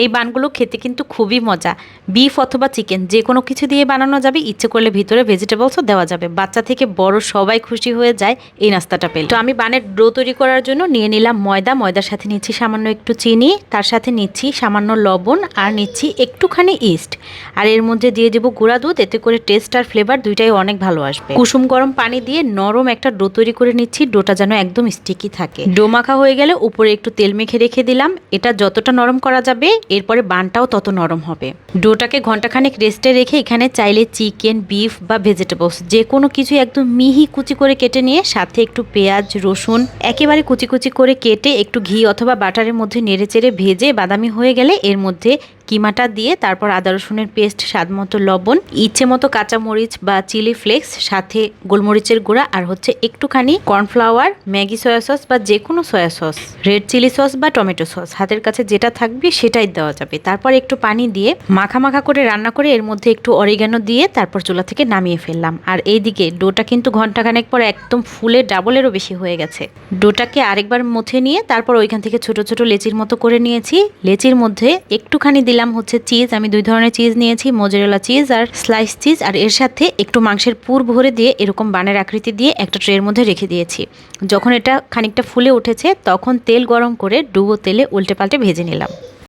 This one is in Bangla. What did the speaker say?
এই বানগুলো খেতে কিন্তু খুবই মজা। বিফ অথবা চিকেন যে কোনো কিছু দিয়ে বানানো যাবে, ইচ্ছে করলে ভিতরে ভেজিটেবলসও দেওয়া যাবে। বাচ্চা থেকে বড় সবাই খুশি হয়ে যায় এই নাস্তাটা পেলে। তো আমি বানের ডো তৈরি করার জন্য নিয়ে নিলাম ময়দা। ময়দার সাথে নিচ্ছি সামান্য একটু চিনি, তার সাথে নিচ্ছি সামান্য লবণ আর নিচ্ছি একটুখানি ইস্ট। আর এর মধ্যে দিয়ে দেবো গুঁড়া দুধ, এতে করে টেস্ট আর ফ্লেভার দুইটাই অনেক ভালো আসবে। কুসুম গরম পানি দিয়ে নরম একটা ডো তৈরি করে নিচ্ছি, ডোটা যেন একদম স্টিকি থাকে। ডো মাখা হয়ে গেলে উপরে একটু তেল মেখে রেখে দিলাম। এটা যতটা নরম করা যাবে এরপরে বানটাও তত নরম হবে। ডোটাকে ঘন্টাখানেক রেস্টে রেখে এখানে চাইলে চিকেন বিফ বা ভেজিটেবলস যে কোনো কিছু একদম মিহি কুচি করে কেটে নিয়ে, সাথে একটু পেঁয়াজ, রসুন একেবারে কুচি কুচি করে কেটে একটু ঘি অথবা বাটারের মধ্যে নেড়ে চেড়ে ভেজে বাদামি হয়ে গেলে এর মধ্যে কিমাটা দিয়ে, তারপর আদা রসুনের পেস্ট স্বাদ মতো লবণ ইচ্ছে মতো কাঁচামরিচ বা চিলি ফ্লেক্স, সাথে গোলমরিচের গুঁড়া, আর হচ্ছে একটুখানি কর্নফ্লাওয়ার, ম্যাগি সয়া সস বা যে কোনো soya sauce, red chilli sauce বা টমেটো সস। হাতের কাছে যেটা থাকবে সেটাই দেওয়া যাবে। তারপর একটু পানি দিয়ে মাখা মাখা করে রান্না করে এর মধ্যে একটু অরিগানো দিয়ে তারপর চুলা থেকে নামিয়ে ফেললাম। আর এইদিকে ডোটা কিন্তু ঘন্টাখানেক পর একদম ফুলে ডাবলেরও বেশি হয়ে গেছে। ডোটাকে আরেকবার মুথে নিয়ে তারপর ওইখান থেকে ছোট ছোট লেচির মতো করে নিয়েছি। লেচির মধ্যে একটুখানি দিলাম হচ্ছে চিজ আমি দুই ধরনের চিজ নিয়েছি মোজারেলা চিজ আর স্লাইস চিজ আর এর সাথে একটু মাংসের পুর ভরে দিয়ে এরকম বানের আকৃতি দিয়ে একটা ট্রের মধ্যে রেখে দিয়েছি। যখন এটা খানিকটা ফুলে উঠেছে, তখন তেল গরম করে ডুবো তেলে উল্টে পাল্টে ভেজে নিলাম।